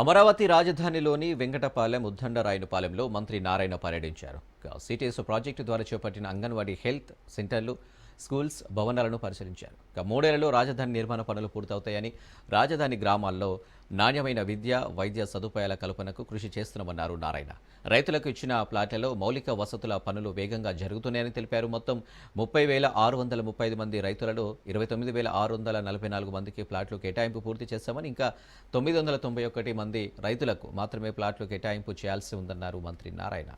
అమరావతి రాజధానిలోని వెంకటపాలెం ఉద్దండరాయనపాలెంలో మంత్రి నారాయణ పర్యటించారు. Cities project ద్వారా చేపట్టిన అంగన్వాడీ హెల్త్ సెంటర్లు స్కూల్స్ భవనాలను పరిశీలించారు. ఇక మూడేళ్ళలో రాజధాని నిర్మాణ పనులు పూర్తవుతాయని రాజధాని గ్రామాల్లో నాణ్యమైన విద్య వైద్య సదుపాయాల కల్పనకు కృషి చేస్తున్నామన్నారు నారాయణ. రైతులకు ఇచ్చిన ప్లాట్లలో మౌలిక వసతుల పనులు వేగంగా జరుగుతున్నాయని తెలిపారు. మొత్తం ముప్పై వేల ఆరు వందల ముప్పై ఐదు మంది రైతులలో ఇరవై తొమ్మిది వేల ఆరు వందల నలభై నాలుగు మందికి ప్లాట్లు కేటాయింపు పూర్తి చేశామని ఇంకా తొమ్మిది వందల తొంభై ఒకటి మంది రైతులకు మాత్రమే ప్లాట్లు కేటాయింపు చేయాల్సి ఉందన్నారు మంత్రి నారాయణ.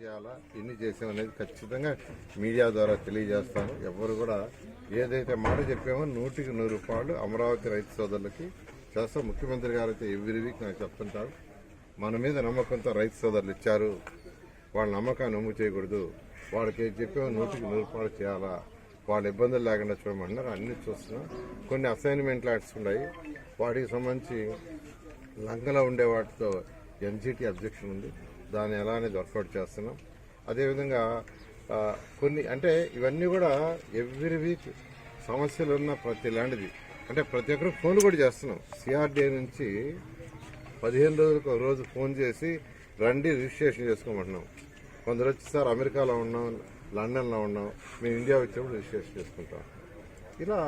చేయాలా ఎన్ని చేసాం అనేది ఖచ్చితంగా మీడియా ద్వారా తెలియజేస్తాను. ఎవరు కూడా ఏదైతే మాట చెప్పామో నూటికి నూరు రూపాయలు అమరావతి రైతు సోదరులకి చేస్తాం ముఖ్యమంత్రి గారు అయితే ఎవ్రీ వీక్ నాకు చెప్తుంటారు. మన మీద నమ్మకంతో రైతు సోదరులు ఇచ్చారు. వాళ్ళ నమ్మకాన్ని నమ్ము చేయకూడదు. వాళ్ళకి ఏది చెప్పామో నూటికి నూరు రూపాయలు చేయాలా? వాళ్ళ ఇబ్బందులు లేకుండా చూడమన్నారు అన్ని చూస్తున్నాం. కొన్ని అసైన్మెంట్లు యాడ్స్ ఉన్నాయి. వాటికి సంబంధించి లంకలో ఉండే వాటితో ఎన్జిటి అబ్జెక్షన్ ఉంది. దాన్ని ఎలా అనేది వర్కౌట్ చేస్తున్నాం. అదేవిధంగా కొన్ని అంటే ఇవన్నీ కూడా ఎవ్రీ వీక్ సమస్యలు ఉన్న ప్రతి లాంటిది. అంటే ప్రతి ఒక్కరు ఫోన్ కూడా చేస్తున్నాం. సిఆర్డీఏ నుంచి పదిహేను రోజులకు ఒక రోజు ఫోన్ చేసి రండి రిజిస్ట్రేషన్ చేసుకోమంటున్నాం. కొందరు వచ్చి సార్ అమెరికాలో ఉన్నాం లండన్లో ఉన్నాం మేము ఇండియా వచ్చినప్పుడు రిజిస్ట్రేషన్ చేసుకుంటాం. ఇలా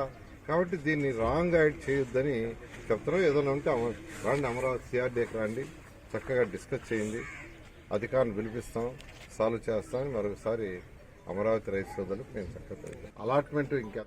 కాబట్టి దీన్ని రాంగ్ గైడ్ చేయొద్దని చెప్తున్నాం. ఏదైనా ఉంటే రండి అమరావతి సిఆర్డీఏకి రండి. చక్కగా డిస్కస్ చేయండి. అధికారులను పిలిపిస్తాం సాల్వ్ చేస్తాం మరొకసారి అమరావతి రైతు సోదరులకు మేము చక్కగా అలాట్మెంట్ ఇంకా